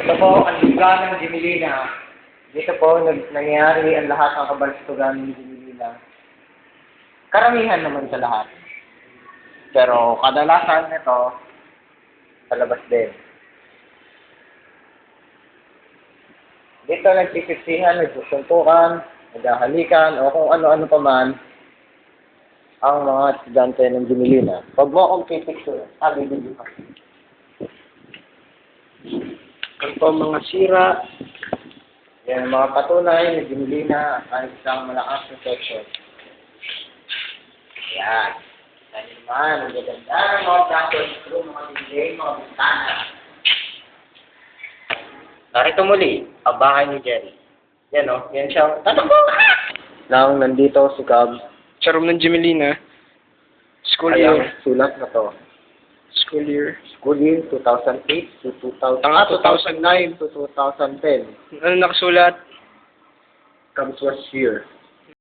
Ito po, ang lugar ng Jimilina. Dito po, nag nangyayari ang lahat ng kabalstugan ng Jimilina. Karamihan naman sa lahat. Pero kadalasan nito, sa labas din. Dito nagsipitsihan, nagsusuntukan, naghahalikan, o kung ano-ano pa man ang mga estudyante ng Jimilina. Pag mo akong pipicture, ah, bibili ka. Po ang mga sira. Yan mga patunay na Jimilina ang isang malakas na section. Yan. Yan naman, ang gaganda ng mga braso, through mga dinding, mga bintana. Narito muli, ang bahay ni Jerry. Yan o, yan siya. Tatakbo! Nang nandito si Cubs, Sa room ng Gemelina. School year. sulat na to. School year. School year 2008 to 2000, Tanga, ah, 2009 to 2010. Ano nakasulat? Cubs was here.